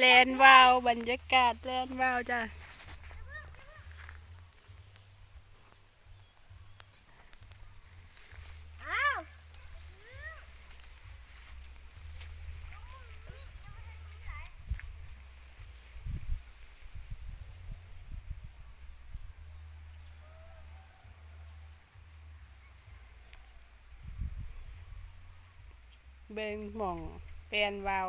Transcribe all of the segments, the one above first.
แลนวาวบรรยากาศแลนวาวจ้ะอ้าเบิงหม่องแลนวาว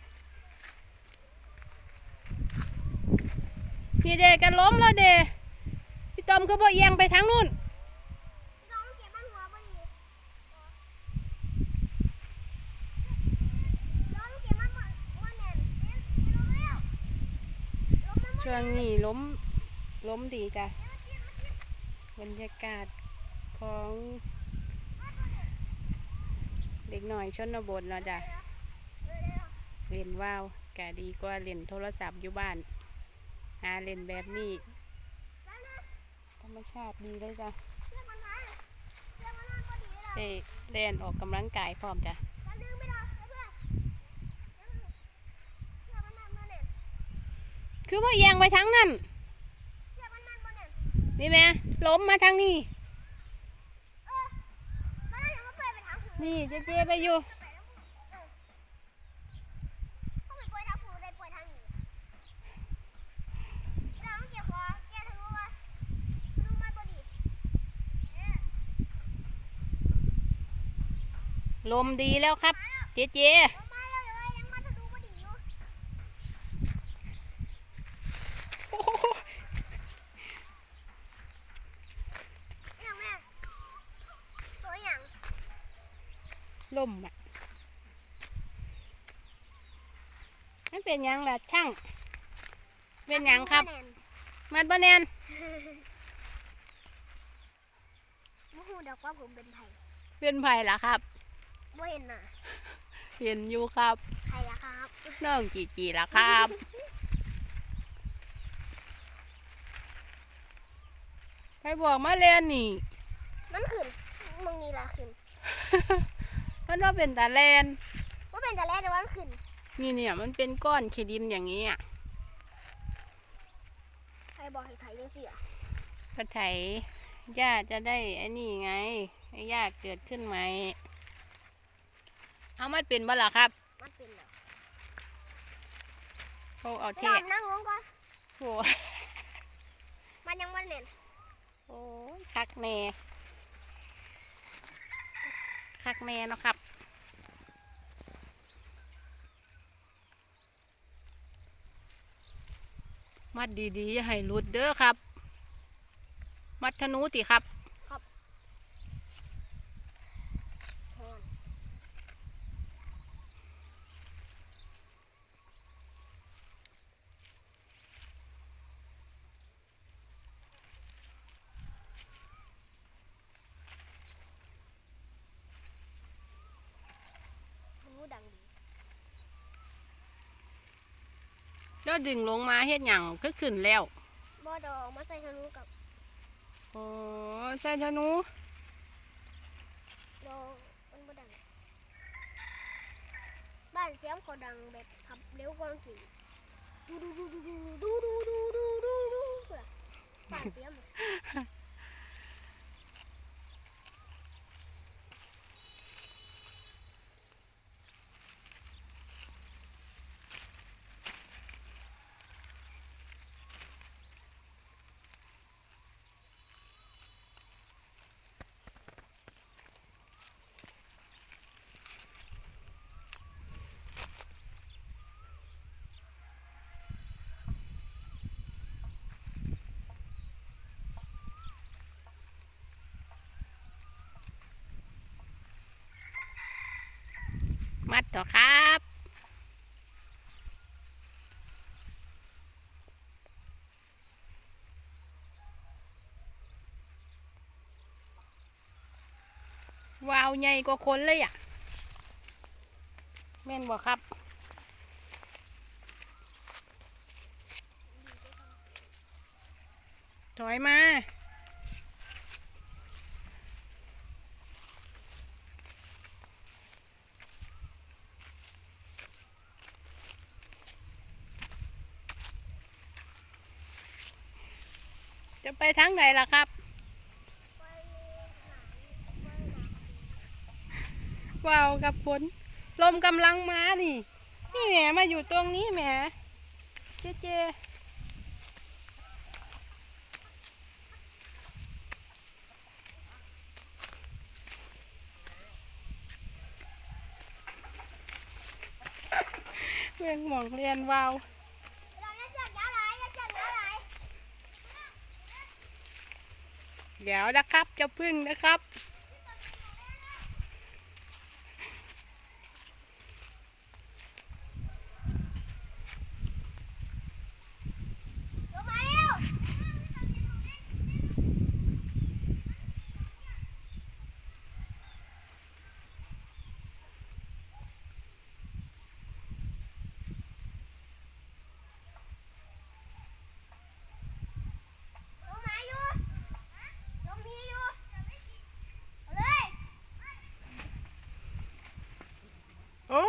พี่เดกันล้มแล้วเดพี่ตอมก็บ่เอียงไปทางนู้นลองเก็บมันหัวพอดีลองเก็บมันหัวหัวแน่นช่วงนี้ล้มล้มดีจ้ะบรรยากาศของเด็กหน่อยชนบทเนาะจ้ะเล่นว่าวแกดีกว่าเล่นโทรศัพท์อยู่บ้าน หาเล่นแบบนี้ธรรมชาติดีเลยจ้ะเด็กเล่นออกกำลังกายพร้อมจ้ะคือว่าแยงไปทั้งนั้นนี่แม่ล้มมาทางนี้ นี่เจเจ๊ไปอยู่ ลมดีแล้วครับ เจ๊เจ๊ล่มอะมันเป็นยังล่ะช่าง เป็นยังครับ มันบ่แนนมูหูดอกว่าผมเป็นไผ่เป็นไผ่เหรอครับ บ่เห็นน่ะเห็นอยู่ครับไผล่ะครับ น้องจีจีล่ะครับ ไปบอกมาเรียนนี่ มันขึ้นมึงนี่ล่ะขึ้น มันว่าเป็นตาแลนว่าเป็นแต่แรกแต่ว่ามันขึ้นนี่เนี่ยมันเป็นก้อนขีดินอย่างนี้อะใครบอกให้ไถจังซี่อะกระไถหญ้าจะได้ไอ้นี่ไงไอ้หญ้าเกิดขึ้นไหม เอามันเป็นบ่ล่ะครับมันเป็นแล้วเขาเอาไปเทลองนั่งลงก่อนโอ้มันยังบ่แน่นโหคักแน่คักแน่เนาะครับมัดดีๆอย่าให้หลุดเด้อครับ มัดธนูติครับ แทน หูดังดี แล้วดึงลงมาเฮ็ดหยังก็ขึ้นแล้วบ่ดอกมาใส่ธนูกับโอ้ใส่ธนูดอกมันบ่ดัง บ้านเสียงเขาดังแบบสับเร็วกว่าจริงดูดูดูดูดูดูดูดูดูดูดูบ้านเสียง ตัวครับวาวใหญ่กว่าคนเลยอะแม่นบ่ครับ ถอยมา จะไปทางไหนล่ะครับ ว้าวกับฝนลมกำลังมาดินี่แหมมาอยู่ตรงนี้แหมเจเจเรื่องหมองเรียนวาว เราจะจับยาไหลจะจับยาไหล เดี๋ยวนะครับจะพึ่งนะครับ ลงมาเร็ว ลงมาอยู่ลงมีอยู่เอาเลย โอ้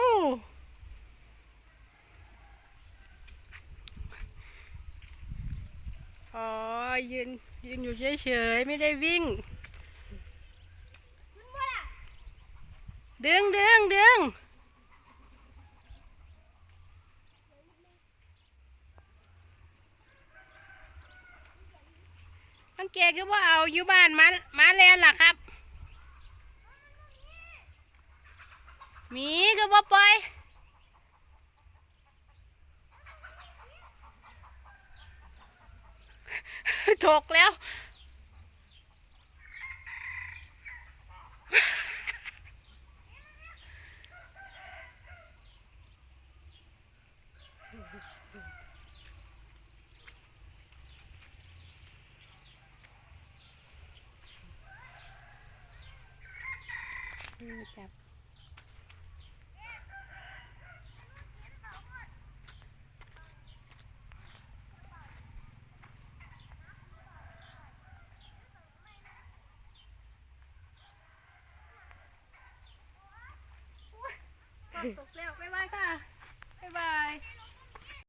อ๋อ ยืนยืนอยู่เฉยๆไม่ได้วิ่ง ดึงดึงดึงตั้งเกก็ว่าเอาอยู่บ้านมามาแลนล่ะครับหมีก็ว่าปล่อย ถกแล้วนี่จับ ตกแล้วบ๊ายบายค่ะบ๊ายบาย